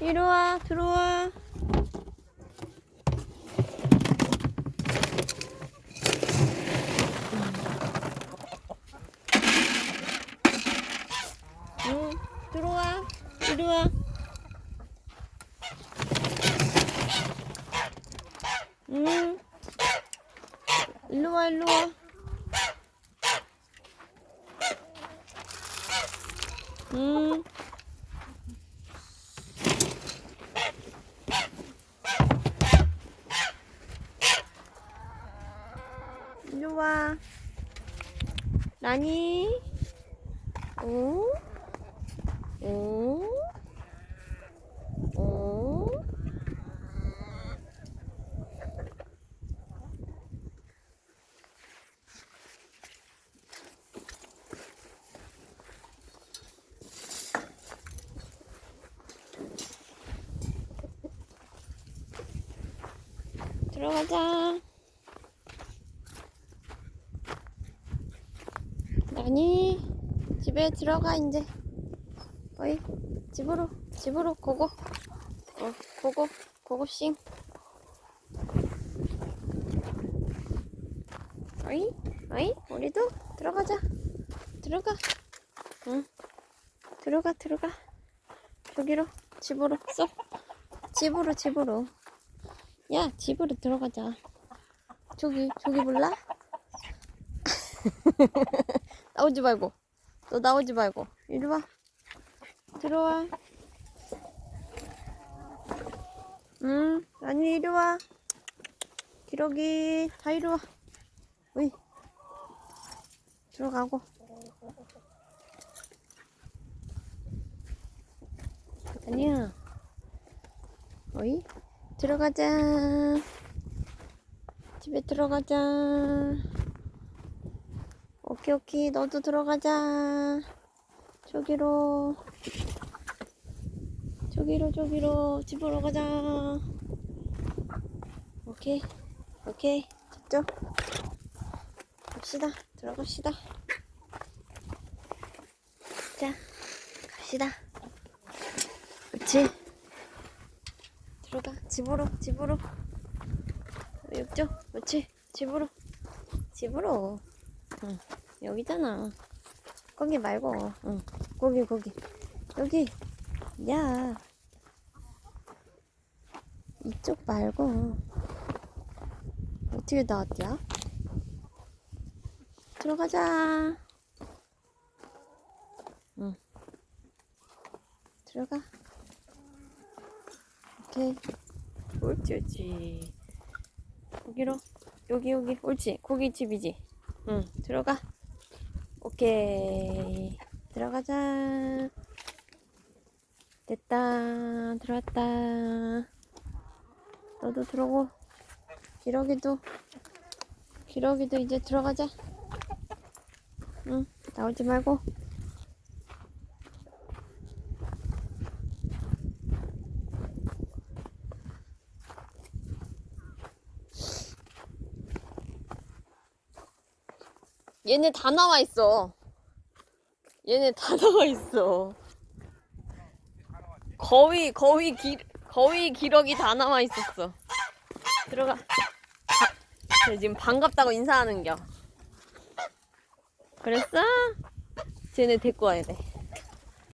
이리 와, 들어와. 응, 들어와. 이리 와. 응. 일로 와, 일로 와. 응. 일로 와. 라니. 오? 오? 오? 들어가자. 나니 집에 들어가 이제. 어이 집으로 집으로 고고. 어 고고 고고싱. 어이 어이 우리도 들어가자. 들어가. 응. 들어가 들어가. 저기로 집으로 쏙. 집으로 집으로. 야 집으로 들어가자. 저기 저기 몰라? 나오지 말고. 너 나오지 말고. 이리 와. 들어와. 응, 아니, 이리 와. 기러기, 다 이리 와. 어이. 들어가고. 아니야. 어이? 들어가자. 집에 들어가자. 오케이, 오케이. 너도 들어가자. 저기로. 저기로, 저기로. 집으로 가자. 오케이. 오케이. 저쪽. 갑시다. 들어갑시다. 자, 갑시다. 그치? 들어가. 집으로, 집으로. 이쪽. 그치? 집으로. 집으로. 응. 여기잖아. 거기 말고, 응. 거기, 거기. 여기. 야. 이쪽 말고. 어떻게 나왔냐? 들어가자. 응. 들어가. 오케이. 옳지, 옳지. 거기로. 여기, 여기. 옳지. 거기 집이지. 응. 들어가. 오케이. 들어가자. 됐다. 들어왔다. 너도 들어오고. 기러기도. 기러기도 이제 들어가자. 응. 나오지 말고. 얘네 다 나와 있어. 얘네 다 나와 있어. 거위, 거위, 기, 거위, 기러기 다 나와 있었어. 들어가. 쟤 지금 반갑다고 인사하는 겨. 그랬어? 쟤네 데리고 와야 돼.